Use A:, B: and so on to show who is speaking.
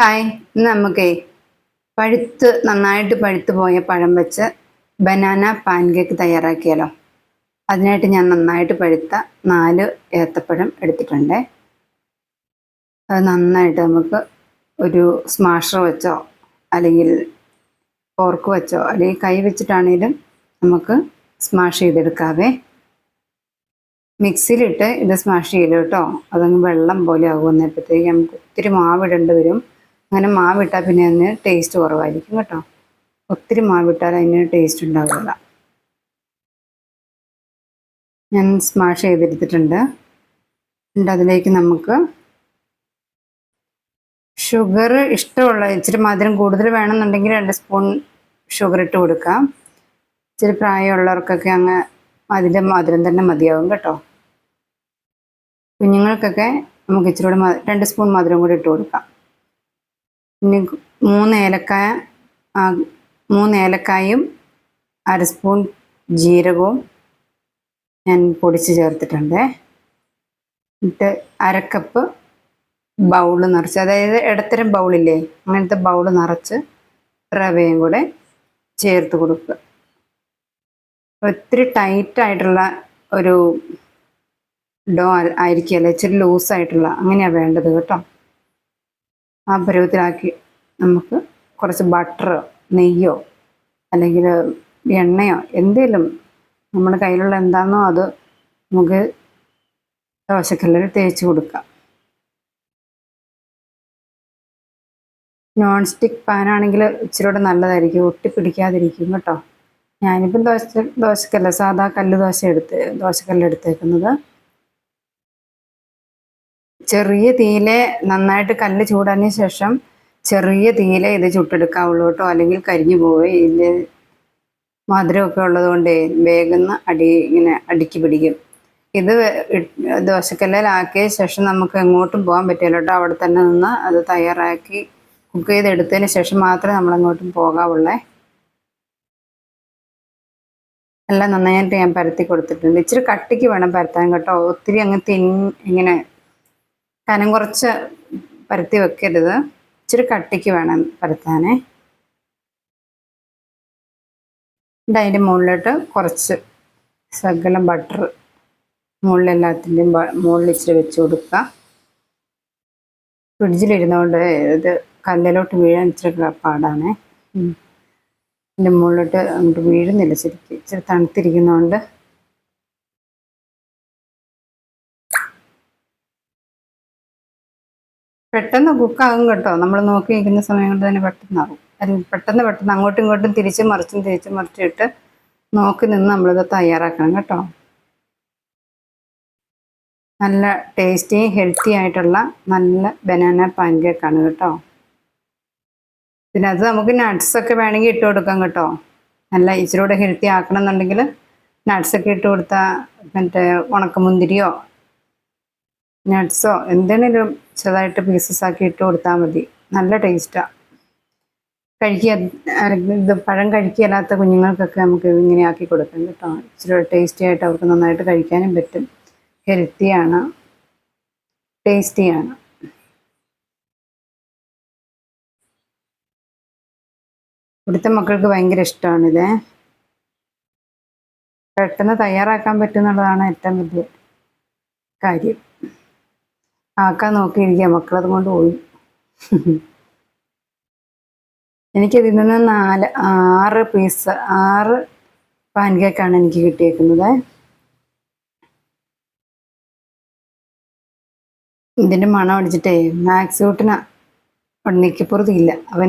A: Hi ഇന്ന് നമുക്കേ പഴുത്ത് നന്നായിട്ട് പഴുത്ത് പോയ പഴം വെച്ച് ബനാന പാൻകേക്ക് തയ്യാറാക്കിയാലോ. അതിനായിട്ട് ഞാൻ നന്നായിട്ട് പഴുത്ത നാല് ഏത്തപ്പഴം എടുത്തിട്ടുണ്ട്. അത് നന്നായിട്ട് നമുക്ക് ഒരു സ്മാഷർ വെച്ചോ അല്ലെങ്കിൽ ഫോർക്ക് വെച്ചോ അല്ലെങ്കിൽ കൈ വെച്ചിട്ടാണെങ്കിലും നമുക്ക് സ്മാഷ് ചെയ്തെടുക്കാവേ. മിക്സിയിലിട്ട് ഇത് സ്മാഷ് ചെയ്തു കേട്ടോ. അതങ്ങ് വെള്ളം പോലെ ആകുമെന്നപ്പോഴത്തേക്ക് നമുക്ക് ഒത്തിരി മാവിടേണ്ടി വരും. അങ്ങനെ മാവിട്ടാൽ പിന്നെ അതിന് ടേസ്റ്റ് കുറവായിരിക്കും കേട്ടോ. ഒത്തിരി മാവിട്ടാൽ അതിന് ടേസ്റ്റ് ഉണ്ടാവില്ല. ഞാൻ സ്മാഷ് ചെയ്തെടുത്തിട്ടുണ്ട്. എന്നിട്ട് അതിലേക്ക് നമുക്ക് ഷുഗർ ഇഷ്ടമുള്ള ഇച്ചിരി മധുരം കൂടുതൽ വേണമെന്നുണ്ടെങ്കിൽ രണ്ട് സ്പൂൺ ഷുഗർ ഇട്ട് കൊടുക്കാം. ഇച്ചിരി പ്രായമുള്ളവർക്കൊക്കെ അങ്ങ് അതിന്റെ മധുരം തന്നെ മതിയാവും കേട്ടോ. കുഞ്ഞുങ്ങൾക്കൊക്കെ നമുക്ക് ഇച്ചിരി കൂടെ രണ്ട് സ്പൂൺ മധുരം കൂടി ഇട്ട് കൊടുക്കാം. പിന്നെ മൂന്ന് ഏലക്കായ മൂന്ന് ഏലക്കായും അര സ്പൂൺ ജീരകവും ഞാൻ പൊടിച്ച് ചേർത്തിട്ടുണ്ട്. എന്നിട്ട് അരക്കപ്പ് ബൗൾ നിറച്ച് അതായത് ഇടത്തരം ബൗളില്ലേ അങ്ങനത്തെ ബൗൾ നിറച്ച് റവയും കൂടെ ചേർത്ത് കൊടുക്കുക. ഒത്തിരി ടൈറ്റ് ആയിട്ടുള്ള ഒരു ഡോ ആയിരിക്കുകയല്ല ഇച്ചിരി ലൂസായിട്ടുള്ള അങ്ങനെയാണ് വേണ്ടത് കേട്ടോ. ആ പരുവത്തിലാക്കി നമുക്ക് കുറച്ച് ബട്ടറോ നെയ്യോ അല്ലെങ്കിൽ എണ്ണയോ എന്തേലും നമ്മുടെ കയ്യിലുള്ള എന്താണോ അത് നമുക്ക് ദോശക്കല്ലിൽ തേച്ച് കൊടുക്കാം. നോൺ സ്റ്റിക്ക് പാനാണെങ്കിൽ ഇച്ചിരി കൂടെ നല്ലതായിരിക്കും. ഒട്ടിപ്പിടിക്കാതിരിക്കും കേട്ടോ. ഞാനിപ്പം ദോശ ദോശക്കല്ല സാധാ കല്ല് ദോശ എടുത്ത് ദോശക്കല്ല് എടുത്തേക്കുന്നത്. ചെറിയ തീയിലെ നന്നായിട്ട് കല്ല് ചൂടാനു ശേഷം ചെറിയ തീയിലെ ഇത് ചുട്ടെടുക്കാവുള്ളൂ കേട്ടോ. അല്ലെങ്കിൽ കരിഞ്ഞു പോവേ ഇതിൽ മധുരമൊക്കെ ഉള്ളതുകൊണ്ട് വേഗം അടി ഇങ്ങനെ അടുക്കി പിടിക്കും. ഇത് ദോശക്കല്ലിലാക്കിയ ശേഷം നമുക്ക് എങ്ങോട്ടും പോകാൻ പറ്റില്ല കേട്ടോ. അവിടെ തന്നെ നിന്ന് അത് തയ്യാറാക്കി കുക്ക് ചെയ്തെടുത്തതിന് ശേഷം മാത്രമേ നമ്മൾ എങ്ങോട്ടും പോകാവുള്ളേ. എല്ലാം നന്നായിട്ട് ഞാൻ പരത്തി കൊടുത്തിട്ടുണ്ട്. ഇച്ചിരി കട്ടിക്ക് വേണം പരത്താൻ കേട്ടോ. ഒത്തിരി അങ്ങ് തിൻ ഇങ്ങനെ കനം കുറച്ച് പരത്തി വെക്കരുത്. ഇച്ചിരി കട്ടിക്ക് വേണം പരത്താനേ. അതിന്റെ മുകളിലോട്ട് കുറച്ച് ശകലം ബട്ടർ മുകളിലെല്ലാത്തിന്റെയും മുകളിൽ ഇച്ചിരി വെച്ച് കൊടുക്കുക. ഫ്രിഡ്ജിലിരുന്നുകൊണ്ട് ഇത് കല്ലിലോട്ട് വീഴാൻ ഇച്ചിരി പാടാണേ. ഇതിന്റെ മുകളിലോട്ട് അങ്ങോട്ട് വീഴുന്നില്ല ശരിക്കും. ഇച്ചിരി തണുത്തിരിക്കുന്നതുകൊണ്ട് പെട്ടെന്ന് കുക്കാകും കേട്ടോ. നമ്മൾ നോക്കി നിൽക്കുന്ന സമയം കൊണ്ട് തന്നെ പെട്ടെന്നാകും. പെട്ടെന്ന് പെട്ടെന്ന് അങ്ങോട്ടും ഇങ്ങോട്ടും തിരിച്ചും മറിച്ചും തിരിച്ചും മറിച്ചിട്ട് നോക്കി നിന്ന് നമ്മളിത് തയ്യാറാക്കണം കേട്ടോ. നല്ല ടേസ്റ്റി ഹെൽത്തി ആയിട്ടുള്ള നല്ല ബനാന പാൻ കേക്കാണ് കേട്ടോ. പിന്നെ അത് നമുക്ക് നട്ട്സൊക്കെ വേണമെങ്കിൽ ഇട്ട് കൊടുക്കാം കേട്ടോ. നല്ല ഇച്ചിരി കൂടെ ഹെൽത്തി ആക്കണം എന്നുണ്ടെങ്കിൽ നട്ട്സൊക്കെ ഇട്ട് കൊടുത്താൽ മറ്റേ ഉണക്കമുന്തിരിയോ നട്ട്സോ എന്തെങ്കിലും ചെറുതായിട്ട് പീസസ് ആക്കി ഇട്ട് കൊടുത്താൽ മതി. നല്ല ടേസ്റ്റാണ് കഴിക്കുക ഇത് പഴം കഴിക്കില്ലാത്ത കുഞ്ഞുങ്ങൾക്കൊക്കെ നമുക്ക് ഇങ്ങനെ ആക്കി കൊടുക്കാം കേട്ടോ. ഇച്ചിരി ടേസ്റ്റി ആയിട്ട് അവർക്ക് നന്നായിട്ട് കഴിക്കാനും പറ്റും. ഹെൽത്തിയാണ്. ടേസ്റ്റിയാണ് ഇവിടുത്തെ മക്കൾക്ക് ഭയങ്കര ഇഷ്ടമാണിത്. പെട്ടെന്ന് തയ്യാറാക്കാൻ പറ്റുന്നുള്ളതാണ് ഏറ്റവും വലിയ കാര്യം. ആക്കാൻ നോക്കിയിരിക്കുക മക്കളത് കൊണ്ട് പോയി. എനിക്കതിൽ നിന്ന് നാല് ആറ് പീസ് ആറ് പാൻ കേക്കാണ് എനിക്ക് കിട്ടിയേക്കുന്നത്. ഇതിന്റെ മണം അടിച്ചിട്ടേ മാക്സ് കൂട്ടിന് നിൽക്കപ്പുറത്തില്ല അവന്